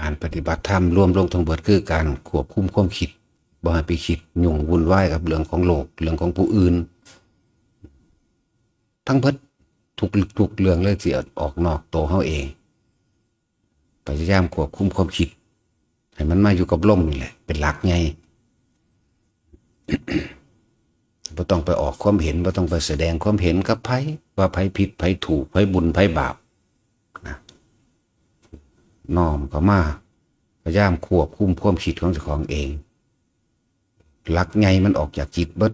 การปฏิบัติธรรมรวมลงทั้งเบิดคือการควบคุมความคิดบ่ให้ไปคิดยุ่งวุ่นวายกับเรื่องของโลกเรื่องของผู้อื่น ทั้งเบิดทุกทุกเรื่องเลยเสิออกนอกโตเฮาเองพยายามควบคุมความคิดให้มันมาอยู่กับลมนี่แหละเป็นหลักไงบ่ต้องไปออกความเห็นบ่ต้องไปแสดงความเห็นกับไผว่าไผผิดไผถูกไผบุญไผบาป น้อมเข้ามาพยายามควบคุมความคิดของเจ้าของเองหลักไงมันออกจากจิตเบิด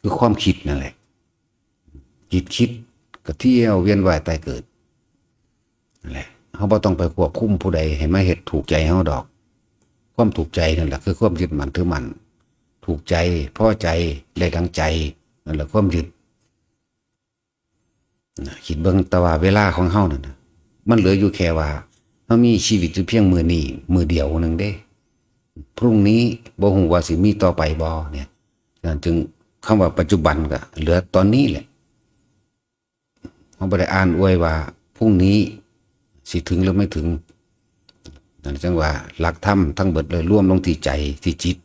คือความคิดนั่นแหละ จิตคิดก็เที่ยวเวียนว่ายตายเกิดนั่นแหละเขาบ่ต้องไปควบคุมผู้ใดให้มเฮ็ดถูกใจเฮาดอก ความถูกใจนั่นแหละคือความยึดมันถือมัน ถูกใจพ่อใจได้ดังใจนั่นแหละความยึดคิดเบิ่งตะว่าเวลาของเฮานั่นนะ มันเหลืออยู่แค่ว่าเฮามีชีวิตอยู่เพียงมือนี้มือเดียวหนึงเด้ พรุ่งนี้บ่ฮู้ว่าสิมีต่อไปบ่เนี่ยนั่นจึงคำว่าปัจจุบันก็เหลือตอนนี้แหละเฮาบ่ได้อ่านอวยว่าพรุ่งนี้สิถึงหรือไม่ถึงนั่นจังว่าหลักธรรมทั้งเบิดเลยรวมลงที่ใจที่จิต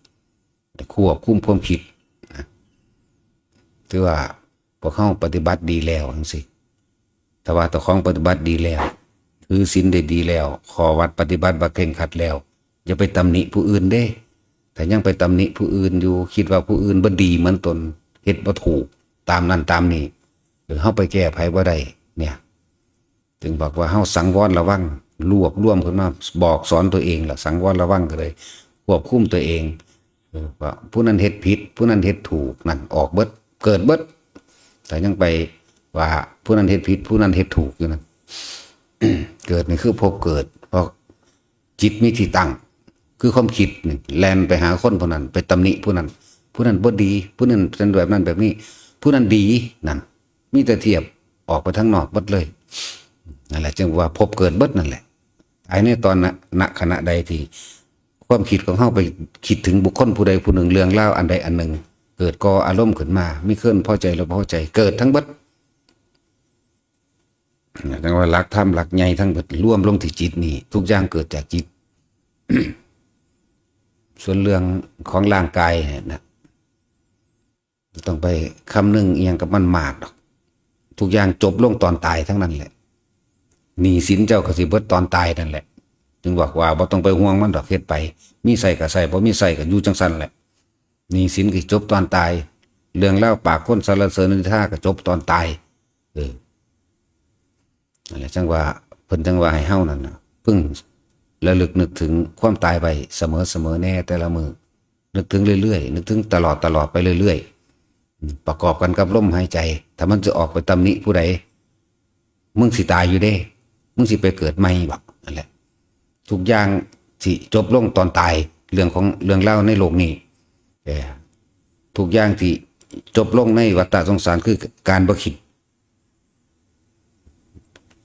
ควบคุมความคิดนะถือว่าพวกเขาปฏิบัติดีแล้วจังสิแต่ว่าตัวของปฏิบัติดีแล้ว ถือศีลได้ดีแล้ว ขอวัดปฏิบัติบัเคร่งขัดแล้ว อย่าไปตำหนิผู้อื่นเด้ แต่ยังไปตำหนิผู้อื่นอยู่ คิดว่าผู้อื่นบ่ดีเหมือนตนเฮ็ดบ่ถูกตามนั้นตามนี้หรือเฮาไปแก้ไขบ่ได้เนี่ย จึงบอกว่าเฮาสังวรระวังรวบรวมขึ้นมาบอกสอนตัวเองล่ะสังวรระวังก็เลยควบคุมตัวเองว่าผู้นั้นเฮ็ดผิด ผู้นั้นเฮ็ดถูกนั่นออกเบิดเกิดเบิดแต่ยังไปว่าผู้นั้นเฮ็ดผิด ผู้นั้นเฮ็ดถูกอยู่นั่น เกิดนี่คือพบเกิด เพราะจิตมีที่ตั้ง คือความคิดนี่แลนไปหาคนผู้นั้น ไปตำหนิผู้นั้น ผู้นั้นบ่ดี ผู้นั้นเป็นแบบนั้นแบบนี้ ผู้นั้นดีนั่นมีแต่เทียบออกไปทางนอกบดเลยนั่นแหละจึงว่าพบเกิดบดนั่นแหละไอ้ในตอนณขณะใดที่ความคิดของเขาไปคิดถึงบุคคลผู้ใดผู้หนึ่งเรื่องเล่าอันใดอันหนึ่ง เกิดก่ออารมณ์ขึ้นมา ไม่เคลื่อนพอใจหรือพอใจ เกิดทั้งบัด จังว่ารักธรรมรักใหญ่ทั้งเบัดร่วมลงที่จิตนี่ทุกอย่างเกิดจากจิต ส่วนเรื่องของร่างกายเนี่ยนะต้องไปคำนึงเอียงกับมันมากดอก ทุกอย่างจบลงตอนตายทั้งนั้นแหละหนีสินเจ้าก็สิเบิดตอนตายนั่นแหละ จึงบอกว่าบ่ต้องไปห่วงมันดอกเฮ็ดไป มีใส่ก็ใส่บ่มีใส่ก็อยู่จังซั่นแหละหนี่สินก็จบตอนตาย เรื่องเล่าปากคนสารเสริญนินทาก็จบตอนตาย เออ นั่นแหละจังว่าเพิ่นจังว่าให้เฮานั่นนะเพิ่งระลึกนึกถึงความตายไปเสมอเสมอแน่แต่ละมือนึกถึงเรื่อยๆนึกถึงตลอดตลอดไปเรื่อยๆประกอบกันกับลมหายใจ ถ้ามันจะออกไปตำหนิผู้ใดมึงสิตายอยู่เด้ มึงสิไปเกิดใหม่บักนั่นแหละทุกอย่างที่จบลงตอนตายเรื่องของเรื่องเล่าในโลกนี้แต่ทุกอย่างที่จบลงในวัฏฏะสงสารคือการบ่คิด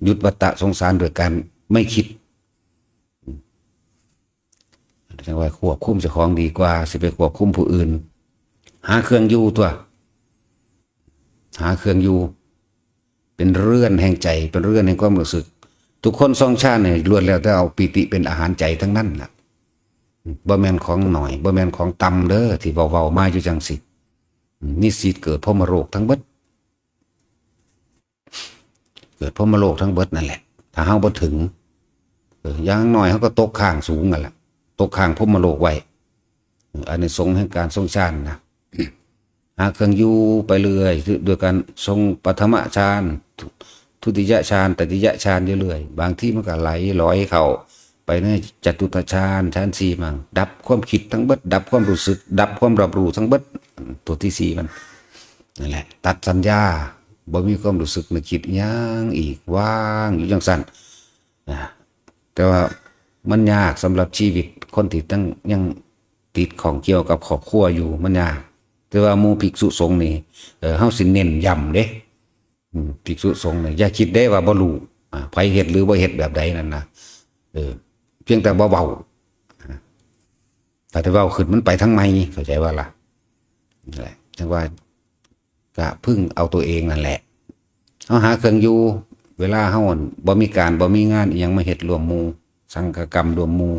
หยุดวัฏฏะสงสารโดยการไม่คิดจังว่าควบคุมเจ้าของดีกว่า สิไปควบคุมผู้อื่น หาเครื่องอยู่ตัว หาเครื่องอยู่ เป็นเรื่อนแห่งใจ เป็นเรื่อนแห่งความรู้สึก ทุกคนสองชาติเนี่ยล้วนแล้วแต่เอาปีติเป็นอาหารใจทั้งนั้นล่ะบ่แมนของหน่อยบ่แมนของตำเด้อที่เว้าๆมาอยู่จังสินี่สิเกิดพราะมโรคทั้งเบิด เกิดพมโรคทั้งเบิดนั่นแหละ ถ้าเฮาบ่ถึงอย่างน้อยเฮาก็ตกข้างสูงกันละตกข้างพมโลกไว้อันนี้ทรงแห่งการทรงชาตินะหาเครื่องอยู่ไปเรื่อยโดยการทรงปฐมฌานทุติยฌานตติยฌานเรื่อยบางที่มันก็ไหลลอยเขาไปในจตุตฌานฌานสี่มั่งดับความคิดทั้งเบิด ดับความรู้สึก ดับความรับรู้ทั้งเบิดตัวที่สี่มันนั่นแหละ ตัดสัญญา บ่มีความรู้สึกนึกคิดหยังอีกว่างอยู่จังสั่นนะแต่ว่ามันยากสำหรับชีวิตคนที่ตั้งยังติดของเกี่ยวกับครอบครัวอยู่มันยากแต่ว่าหมู่ภิกษุสงฆ์นี่เออเฮาสิเน้นย้ำเด้อภิกษุสงฆ์นี่อย่าคิดได้ว่าบ่รู้อ่าไผเฮ็ดหรือบ่เฮ็ดแบบใดนั่นนะเออ เพียงแต่บ่เว้าอ่าแต่ถ้าเว้าขึ้นมันไปทั้งไม่เข้าใจว่าล่ะนั่นแหละจังว่า ก็พึ่งเอาตัวเองนั่นแหละเฮาหาเครื่องอยู่เวลาเฮาอั่นบ่มีการบ่มีงานอีหยังมาเฮ็ดรวมมูสังฆกรรมรวมมู่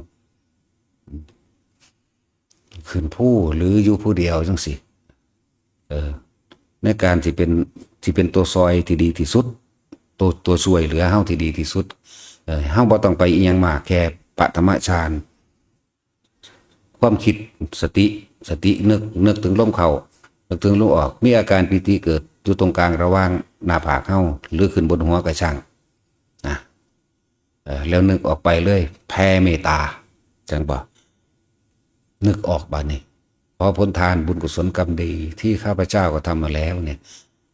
ขืนผู้หรืออยู่ผู้เดียวจังสิเออในการที่เป็นที่เป็นตัวซอยที่ดีที่สุด ตัวตัวช่วยเหลือเฮาที่ดีที่สุดเออเฮาบ่ต้องไปอีหยังมากแค่ปฐมฌานความคิดสติสตินึกนึกถึงลมเขา ถึงลมออก มีอาการปิติเกิดอยู่ตรงกลางระหว่างหน้าผากเฮาหรือขึ้นบนหัวกระช่างนะแล้วนึกออกไปเลย แผ่เมตตาจังบ่นึกออกบานี้พอพ้นทานบุญกุศลกรรมดี ที่ข้าพเจ้าก็ทำมาแล้วเนี่ย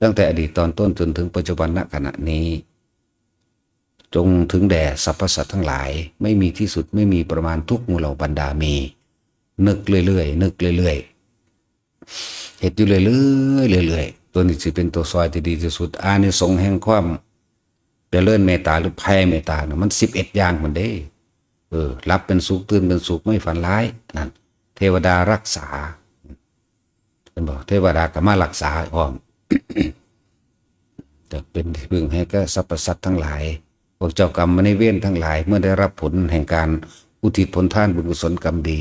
ตั้งแต่อดีตตอนต้นจนถึงปัจจุบันณขณะนี้ จงถึงแด่สรรพสัตว์ทั้งหลาย ไม่มีที่สุดไม่มีประมาณทุกมูเหล่าบรรดามี นึกเรื่อยๆนึกเรื่อยๆ เห็ดอยู่เรื่อยๆเรื่อยๆตัวนี้จะเป็นตัวซอยที่ดีที่สุดอานิสงส์แห่งความเจริญเมตตาหรือแผ่เมตตาเนะมันสิบเอ็ดอย่างมันเด้ เออ รับเป็นสุขตื่นเป็นสุขไม่ฝันร้ายนั่นเทวดารักษาเป็นบอกเทวดาก็มารักษาพร้อมจะเป็นพึ่งให้ก็สรรพสัตว์ทั้งหลายพวกเจ้ากรรมในเว้นทั้งหลาย เมื่อได้รับผลแห่งการอุทิศผลท่านบุญกุศลกรรมดี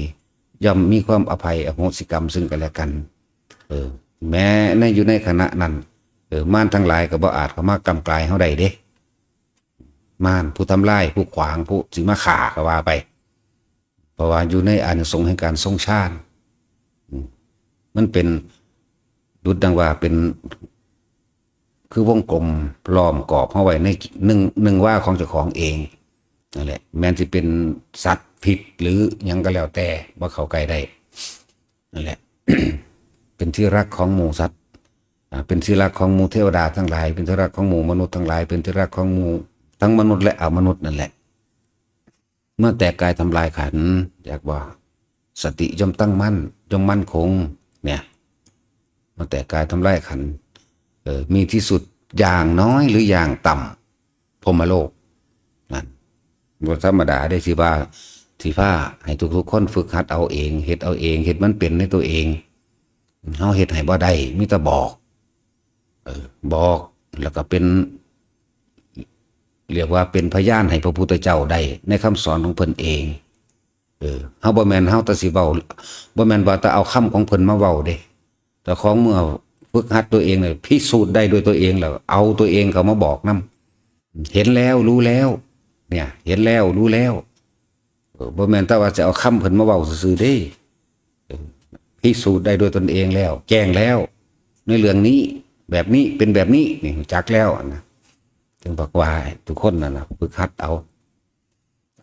ย่อมมีความอภัยอโหสิกรรมซึ่งกันและกัน เออ แม้ในอยู่ในขณะนั้นเออม่านทั้งหลายก็บ่อาจเขามากำกลายเฮาได้เด้ม่านผู้ทำลายผู้ขวางผู้สิมาขาก็ว่าไป เพราะว่าอยู่ในอานิสงส์แห่งการทรงชาติมันเป็นดุดดังว่าเป็น คือวงกลมล้อมกรอบเข้าไว้ในหนึ่งหนึ่งว่าของเจ้าของเองนั่นแหละ แม้จะเป็นสัตว์ผิดหรือยังก็แล้วแต่ว่าเขาใกลได้นั่นแหละ เป็นที่รักของหมูสัตว์เป็นที่รักของหมูเทวดาทั้งหลาย เป็นที่รักของหมูมนุษย์ทั้งหลาย เป็นที่รักของหมูทั้งมนุษย์และอมนุษย์นั่นแหละ เมื่อแตกกายทำลายขันอยากว่าสติย่อมตั้งมั่นย่อมมั่นคง เนี่ยเมื่อแตกกายทำลายขันเออมีที่สุดอย่างน้อยหรืออย่างต่ำพรมโลกนั่นบทธรรมดาได้สิว่าที่ผ้าให้ทุกๆคนฝึกหัดเอาเองเฮ็ดเอาเองเฮ็ดมันเป็นในตัวเอง เฮาเฮ็ดให้บ่ได้มีแต่บอก เออ บอกแล้วก็เป็น เรียกว่าเป็นพยานให้พระพุทธเจ้าได้ในคำสอนของเพิ่นเอง เออเฮาบ่แม่นเฮาแตะสิเว้าบ่แม่นว่าแต่เอาคำของเพิ่นมาเว้าเด้แต่ของเมื่อฝึกหัดตัวเองเนี่ยพิสูจน์ได้ด้วยตัวเองแล้วเอาตัวเองเขามาบอกนํเห็นแล้วรู้แล้ว เนี่ย เห็นแล้วรู้แล้วบ่แม่นแต่ว่าจะเอาคำเพิ่นมาเว้าซื่อๆเด้ พิสูจน์ได้ด้วยตนเองแล้ว แจ้งแล้ว ในเรื่องนี้แบบนี้เป็นแบบนี้นี่จักแล้วนะถึงบอกว่าทุกคนนะนะฝึกหัดเอา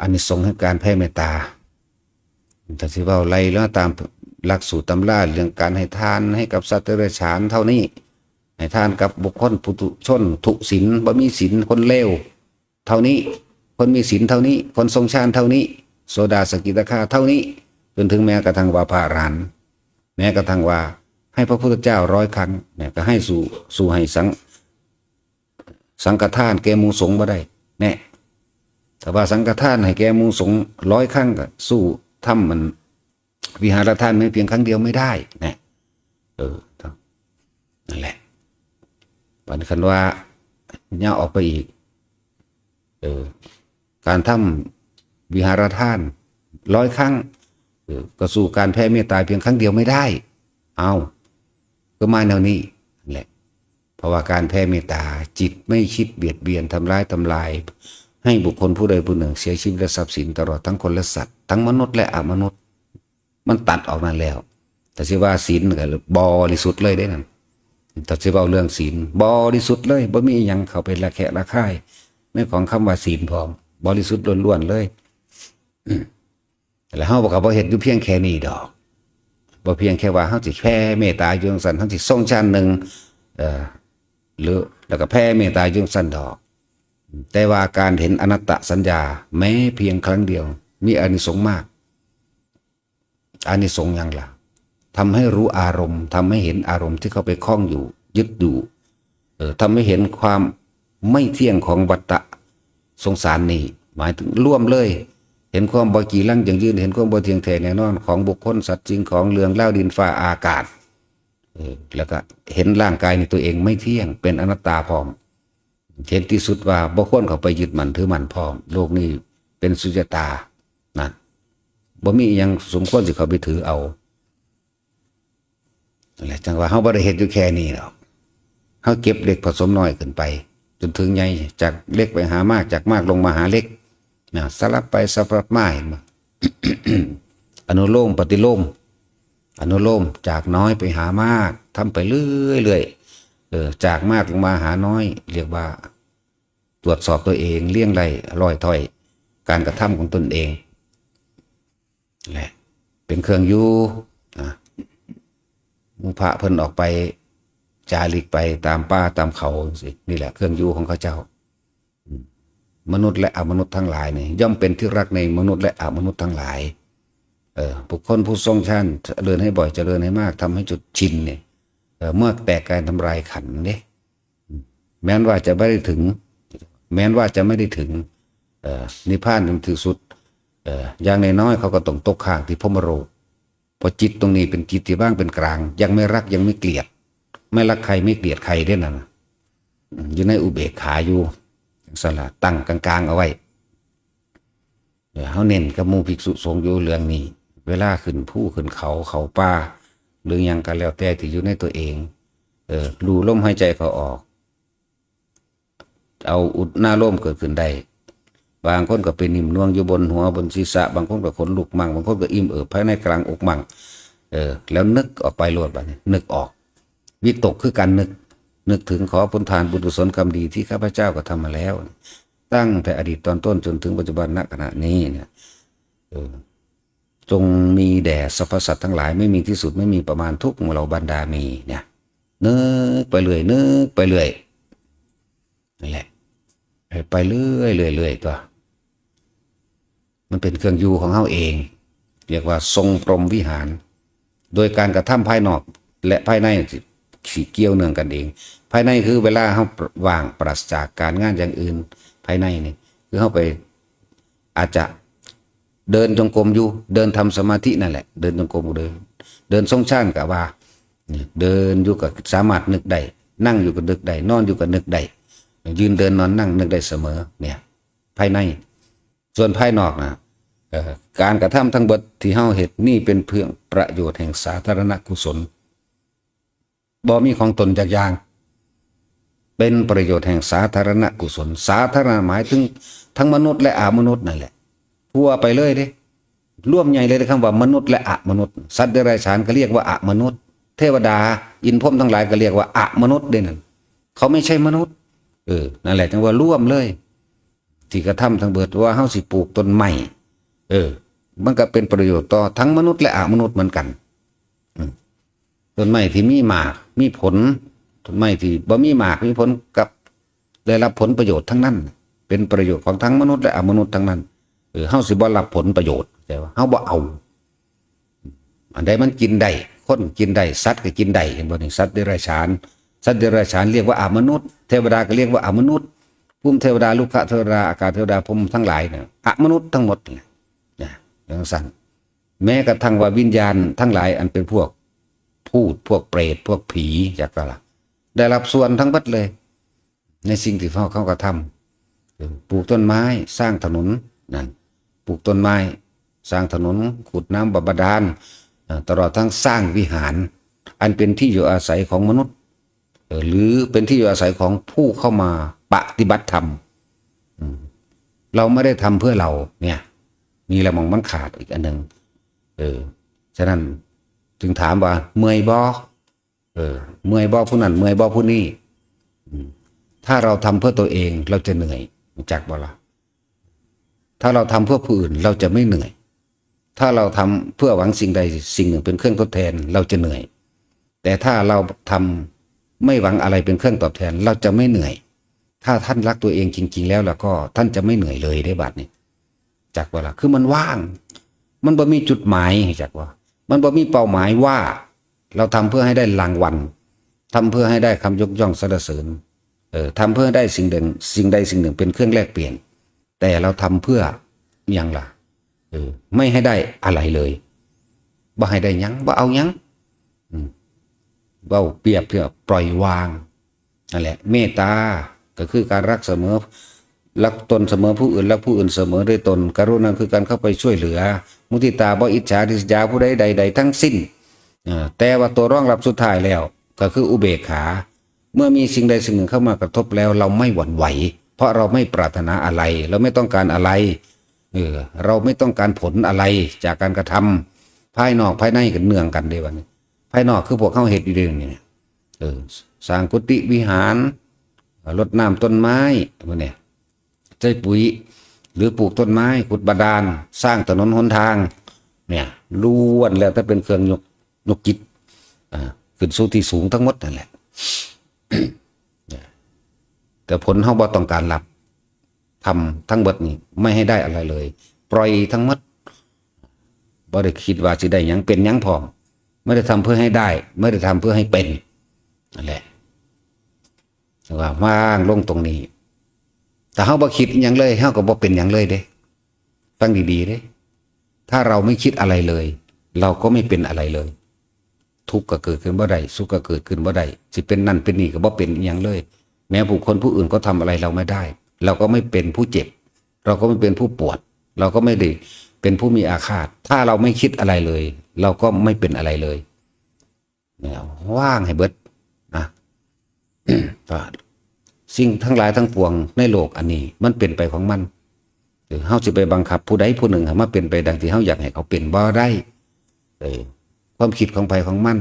อันนี้ส่งส์ให้การแผ่เมตตาแต่สิเว่าไล่แล้วตามหลักสูตรตำราเรื่องการให้ทานให้กับสัตว์เดรัจฉานเท่านี้ ให้ทานกับบุคคลปุถุชนทุศีลบ่มีศีลคนเลวเท่านี้คนมีศีลเท่านี้ คนทรงชาติเท่านี้โซดาสกิตาคาเท่านี้ จนถึงแม้กระทั่งวาพระอรหัน แม้กระทั่งว่า ให้พระพุทธเจ้าร้อยครั้งเนี่ยก็ให้สู่สู่ให้สังสังฆทานแกมูสงฆ์บ่ได้แน่แต่ว่าสังฆทานให้แกมูสงร้อยครั้งก็สู้ทำมัน วิหารทานไม่เพียงครั้งเดียวไม่ได้นะเออนั่นแหละปันคันว่าย่าออกไปอีก เออ การทำวิหารทานร้อยครั้ง ก็สู่การแผ่เมตตาเพียงครั้งเดียวไม่ได้ เอาก็มาแนวนี้แหละเพราะว่าการแผ่เมตตาจิตไม่คิดเบียดเบียนทำร้ายทำลาย ให้บุคคลผู้ใดผู้หนึ่ง เสียชีวิตและทรัพย์สินตลอดทั้งคนและสัตว์ทั้งมนุษย์และอมนุษย์ มันตัดออกมาแล้ว แต่สิว่าศีลก็บริสุทธิ์เลยได้นั่นแต่สิว่าเรื่องศีลบริสุทธิ์เลยบ่มียังเขาไปละแคะละค่ายในของคำว่าศีลพร้อม บริสุทธิ์ล้วนๆเลย อืม แล้วเฮาบอกว่าบ่เฮ็ดอยู่เพียงแค่นี้ดอกบ่เพียงแค่ว่าเฮาสิแผ่เมตตาอยู่จังซั่นเฮาสิทรงชาติหนึ่งเอ่อหรือแล้วก็แผ่เมตตาอยู่จังซั่นดอก แต่ว่าการเห็นอนัตตสัญญา แม้เพียงครั้งเดียว มีอานิสงส์มากอานิสงส์ยังล่ะทำให้รู้อารมณ์ทำให้เห็นอารมณ์ที่เขาไปคล้องอยู่ ยึดอยู่เออทำให้เห็นความไม่เที่ยงของวัฏฏะสงสารนี่หมายถึงร่วมเลย เห็นความบกีลังอย่างยืนเห็นความบ่เทียงแท้แน่นอนของบุคคลสัตว์จริงของเรืองเล่าดินฟ้าอากาศแล้วก็เห็นร่างกายในตัวเองไม่เที่ยงเป็นอนัตตาพร้อม เห็นที่สุดว่าบ่ควรเขาไปยึดมันถือมันพร้อม โลกนี้เป็นสุญญตานะบ่มีอิหยังสมควรสิเขาไปถือเอานั่นแหละจังว่าเฮาบ่ได้เฮ็ดอยู่แค่นี้หรอกเฮาเก็บเล็กผสมน้อยขึ้นไป จนถึงใหญ่จากเล็กไปหามากจากมากลงมาหาเล็ก นะสลับไปสลับมาเห็นบ่อนุโลมปฏิโลม อนุโลมจากน้อยไปหามากทำไปเรื่อยๆเออจากมากลงมาหาน้อย เรียกว่า ตรวจสอบตัวเองเลี่ยงไรลอยถอย การกระทำของตนเองแหละเป็นเครื่องอยู่นะมูพระเพิ่นออกไปจาริกไปตามป่าตามเขาสินี่แหละเครื่องอยู่ของเขาเจ้า มนุษย์และอมนุษย์ทั้งหลายนี่ย่อมเป็นที่รักในมนุษย์และอมนุษย์ทั้งหลาย เออบุคคลผู้ทรงชันเจริญให้บ่อยเจริญให้มากทำให้จุดชินเนี่ยเออเมื่อแตกการทำลายขันเนี่ยแม้นว่าจะไม่ได้ถึง แม้นว่าจะไม่ได้ถึงเออนิพพานถึงที่สุดเอออย่างน้อยเขาก็ต้องตกข้างที่พมโรเพราะจิตตรงนี้เป็นจิตที่บ้างเป็นกลาง ยังไม่รักยังไม่เกลียด ไม่รักใครไม่เกลียดใครได้นั่นะอยู่ในอุเบกขาอยู่ สละตั้งกลางๆเอาไว้เดี๋ยวเขาเน้นกับมูภิกษุสงฆ์อยู่เรื่องนี้ เวลาขึ้นผู้ขึ้นเขาเขาป่าหรือยังกันแล้วแต่ที่อยู่ในตัวเอง เออรูลมหายใจเขาออก เอาอุดหน้าลมเกิดขึ้นได้บางคนก็เป็นนิ่มนวงอยู่บนหัวบนศีรษะ บางคนก็ขนลุกมั่งบางคนก็อิ่มเอิบภายในกลางอกมั่งเออ แล้วนึกออกไปโลดบัดนี้นึกออก วิตกคือการนึก นึกถึงขอผลทานบุญกุศลกรรมดีที่ข้าพเจ้าก็ทำมาแล้ว ตั้งแต่อดีตตอนต้นจนถึงปัจจุบันณขณะนี้เนี่ยจงมีแด่สรรพสัตว์ทั้งหลายไม่มีที่สุดไม่มีประมาณทุกเราบรรดามีเนี่ยนึกไปเรื่อยนึกไปเรื่อยนั่นแหละไปเรื่อยเรื่อยเรื่อยตัวมันเป็นเครื่องอยู่ของเฮาเอง เรียกว่าทรงพรมวิหาร โดยการกระทำภายนอกและภายในสิ สีเกี่ยวเนื่องกันเอง ภายในคือเวลาเขาว่างปราศจากการงานอย่างอื่น ภายในนี่คือเขาไปอาจจะเดินจงกรมอยู่ เดินทำสมาธินั่นแหละ เดินจงกรมเดิน เดินทรงชานกับว่า เดินอยู่กับสามารถนึกได้นั่งอยู่กับนึกได้นอนอยู่กับนึกได้ยืนเดินนอนนั่งนึกได้เสมอเนี่ย ภายใน ส่วนภายนอกนะการกระทำทั้งหมดที่เฮาเฮ็ดนี่เป็นเพื่อประโยชน์แห่งสาธารณกุศล บ่มีของตนจากอย่าง เป็นประโยชน์แห่งสาธารณกุศล สาธารณหมายถึงทั้งมนุษย์และอามนุษย์นั่นแหละทั่วไปเลยเด้ร่วมใหญ่เลยคำว่ามนุษย์และอะมนุษย์ สัตว์เดรัจฉานก็เรียกว่าอะมนุษย์ เทวดา อินพรมทั้งหลายก็เรียกว่าอะมนุษย์เด้นั่นเขาไม่ใช่มนุษย์เออนั่นแหละจังว่าร่วมเลย ที่กระทำทั้งเบิดว่าเฮาสิปลูกต้นไม้เออ มันก็เป็นประโยชน์ต่อทั้งมนุษย์และอมนุษย์เหมือนกันต้นไม้ที่มีหมาก มีผลต้นไม้ที่บ่มีหมากมีผลกับได้รับผลประโยชน์ทั้งนั้น เป็นประโยชน์ของทั้งมนุษย์และอมนุษย์ทั้งนั้นเออเฮาสิบ่รับผลประโยชน์แต่ว่าเฮาบ่เอา อันใดมันกินได้คนกินได้สัตว์ก็กินได้เห็นบ่นี่สัตว์เดรัจฉาน สัตว์เดรัจฉานเรียกว่าอมนุษย์ เทวดาก็เรียกว่าอมนุษย์ภูมิเทวดาลูกขเทวดาอากาศเทวดาพรมทั้งหลายเนี่ยอมนุษย์ทั้งหมดเนี่ยอย่างสั่นแม้กระทั่งว่าวิญญาณทั้งหลายอันเป็นพวก พูดพวกเปรตพวกผีจากก็ละได้รับส่วนทั้งหมดเลย ในสิ่งที่เขาเขากระทำปลูกต้นไม้สร้างถนนนั่นปลูกต้นไม้ สร้างถนนขุดน้ำบาดาลตลอดทั้งสร้างวิหาร อันเป็นที่อยู่อาศัยของมนุษย์ หรือเป็นที่อยู่อาศัยของผู้เข้ามาปฏิบัติธรรมอืมเราไม่ได้ทำเพื่อเราเนี่ยนี่แหละมองมันขาดอีกอันหนึ่งเออฉะนั้น จึงถามว่าเมื่อยบอเออ เมื่อยบอผู้นั้นเมื่อยบอผู้นี้ถ้าเราทำเพื่อตัวเองเราจะเหนื่อยจักบ่ละถ้าเราทำเพื่อผู้อื่นเราจะไม่เหนื่อย ถ้าเราทำเพื่อหวังสิ่งใดสิ่งหนึ่งเป็นเครื่องทดแทนเราจะเหนื่อย แต่ถ้าเราทำไม่หวังอะไรเป็นเครื่องตอบแทน เราจะไม่เหนื่อย ถ้าท่านรักตัวเองจริง ๆ แล้วแล้วก็ท่านจะไม่เหนื่อยเลยได้บัดนี้จากว่าละคือมันว่าง มันบ่มีจุดหมายจากว่า มันบ่มีเป้าหมายว่า เราทำเพื่อให้ได้รางวัลทำเพื่อให้ได้คำยกย่องสรรเสริญเออทำเพื่อได้สิ่งหนึ่งสิ่งใดสิ่งหนึ่งเป็นเครื่องแลกเปลี่ยน แต่เราทำเพื่อยังล่ะเออไม่ให้ได้อะไรเลยบ่ให้ได้ยังบ่เอายังเบ้าเปรียบเพื่อปล่อยวางนั่นแหละ เมตตาก็คือการรักเสมอ รักตนเสมอผู้อื่นรักผู้อื่นเสมอด้วยตนกรุณาคือการเข้าไปช่วยเหลือ มุทิตาบ่อิจฉาริษยาผู้ใดใด ๆ ทั้งสิ้นแต่ว่าตัวร่องรับสุดท้ายแล้ว ก็คืออุเบกขา เมื่อมีสิ่งใดสิ่งหนึ่งเข้ามากระทบแล้ว เราไม่หวั่นไหว เพราะเราไม่ปรารถนาอะไร เราไม่ต้องการอะไรเออเราไม่ต้องการผลอะไรจากการกระทำภายนอกภายในกันเนื่องกันเด้วันนี้ภายนอกคือพวกเข้าเหตุอยู่เรื่องนี้เออสร้างกุฏิวิหารรดน้ำต้นไม้พวกเนี้ย ใช้ปุ๋ย หรือปลูกต้นไม้ขุดบาดาล สร้างถนนหนทาง เนี่ยล้วนแล้วถ้าเป็นเครื่องยกยกจิตขึ้นสู่ที่สูงทั้งหมดนั่นแหละแต่ผลเขาบ่ต้องการรับทำทั้งหมดนี่ไม่ให้ได้อะไรเลย ปล่อยทั้งหมดบ่ได้คิดว่าสิได้ยังเป็นยังพอไม่ได้ทำเพื่อให้ได้ ไม่ได้ทำเพื่อให้เป็นนั่นแหละว่าว่างลงตรงนี้ แต่เฮาบ่คิดยังเลยเฮาก็บ่เป็นยังเลยเด้ฟังดีๆเด้ถ้าเราไม่คิดอะไรเลย เราก็ไม่เป็นอะไรเลย ทุกข์ก็เกิดขึ้นบ่ได้สุขก็เกิดขึ้นบ่ได้สิเป็นนั่นเป็นนี่ก็บ่เป็นอหยังเลย แม้บุคคลผู้อื่นก็ทำอะไรเราไม่ได้ เราก็ไม่เป็นผู้เจ็บ เราก็ไม่เป็นผู้ปวด เราก็ไม่ได้เป็นผู้มีอาฆาต ถ้าเราไม่คิดอะไรเลย เราก็ไม่เป็นอะไรเลยเนี่ยว่างให้เบิดนะ สิ่งทั้งหลายทั้งปวงในโลกอันนี้ มันเป็นไปของมันเออเฮาสิไปบังคับ ผู้ใดผู้หนึ่งให้มาเป็นไปดังที่เฮาอยากให้เขาเป็นบ่ได้เออความคิดของภัยของมัน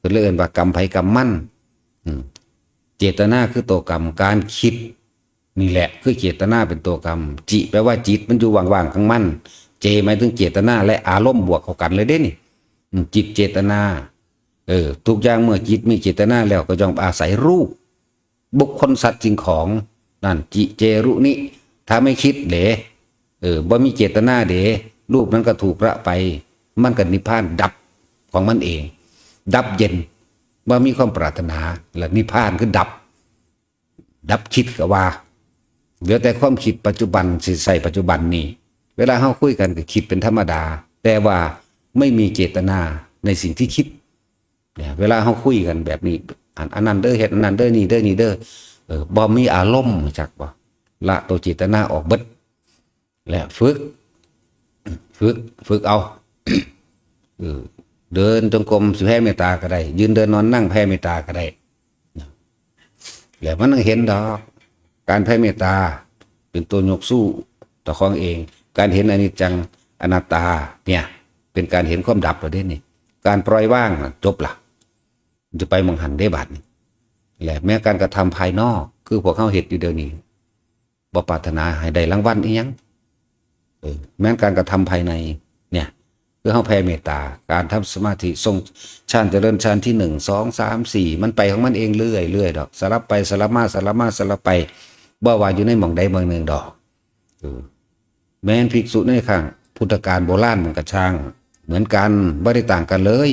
เป็นเรื่องว่ากรรมภัยกรรมมันอืมเจตนาคือตัวกรรมการคิดนี่แหละ คือเจตนาเป็นตัวกรรม จิแปลว่าจิตมันอยู่ว่างๆของมัน เจหมายถึงเจตนาและอารมณ์บวกเข้ากันเลยเด้นี่จิตเจตนา เออทุกอย่างเมื่อจิตมีเจตนาแล้วก็ย่อมอาศัยรูป บุคคลสัตว์สิ่งของนั่นจิเจรุนิถ้าไม่คิดเด๋เออบ่มีเจตนาเด๋รูปนั้นก็ถูกละไป มันก็นิพพานดับของมันเอง ดับเย็นบ่มีความปรารถนาและนิพพานคือดับ ดับคิดก็ว่าเหลือแต่ความคิดปัจจุบันสิใส่ปัจจุบันนี้เวลาเฮาคุยกันก็คิดเป็นธรรมดา แต่ว่าไม่มีเจตนาในสิ่งที่คิดเนี่ยเวลาเขาคุยกันแบบนี้ อันอันนั้นเด้อเฮ็ดอันนั้นเด้อนี่เด้อนี่เด้อเออบ่มีอารมณ์จักบ่ละตัวเจตนาออกเบิดและฝึก ฝึก ฝึกเอาเออเดินจงกรมสิแผ่เมตตาก็ได้ ยืนเดินนอนนั่งแผ่เมตตาก็ได้แล้วมันต้องเห็นดอกการแผ่เมตตา เป็นตัวยกสู้ต่อของเอง การเห็นอนิจจังอนัตตา เนี่ย เป็นการเห็นความดับประเด็นนี่ การปล่อยว่างจบละ จะไปมองหันได้บัดนี่แหละแม้การกระทำภายนอก คือพวกเขาเหตุอยู่เดียวนี้บ่ปรารถนาให้ได้รางวัลอีหยังเออแม้การกระทำภายใน เนี่ยคือเขาแผ่เมตตา การทำสมาธิทรงฌานเจริญฌานที่หนึ่งสองสามสี่มันไปของมันเองเรื่อยเรื่อยดอกสลับไปสลับมาสลับมาสลับไปบ่ว่าอยู่ในหม่องใดหม่องหนึ่งดอกแม้นภิกษุในข้างพุทธการโบราณมันกระช่าง เหมือนกันไม่ได้ต่างกันเลย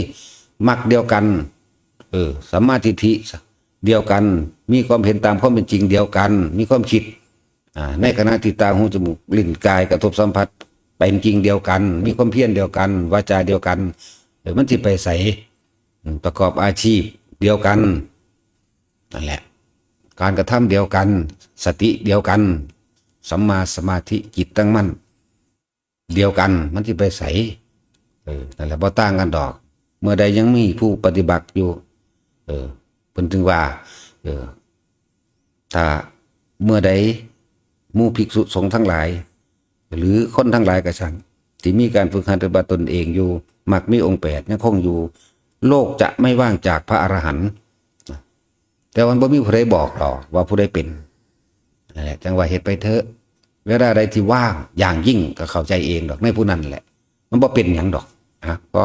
มักเดียวกัน เออสัมมาทิฏฐิเดียวกัน มีความเห็นตามความเป็นจริงเดียวกัน มีความคิดอ่าในขณะที่ตาหูจมูกลิ้นกายกระทบสัมผัสเป็นจริงเดียวกัน มีความเพียรเดียวกันวาจาเดียวกันเออมันที่ไปใส่ประกอบอาชีพเดียวกันนั่นแหละ การกระทำเดียวกัน สติเดียวกันสัมมาสมาธิจิตตั้งมั่นเดียวกัน มันที่ไปใส่นั่นแหละบ่ต่างกันดอก เมื่อใดยังมีผู้ปฏิบัติอยู่ เออเพิ่นถึงว่า เออ ถ้าเมื่อใดมู่ภิกษุสงฆ์ทั้งหลาย หรือคนทั้งหลายกระชังที่มีการฝึกหัดปฏิบัติตนเองอยู่มักมีองค์แปดยังคงอยู่ โลกจะไม่ว่างจากพระอรหันต์แต่วันบ่มีผู้ใดบอกหรอกว่าผู้ใดเป็นนั่นแหละจังว่าเหตุไปเถอะเวลาใดที่ว่างอย่างยิ่งก็เข้าใจเองดอกในผู้นั้นแหละ มันบ่เป็นหยังดอกฮะก็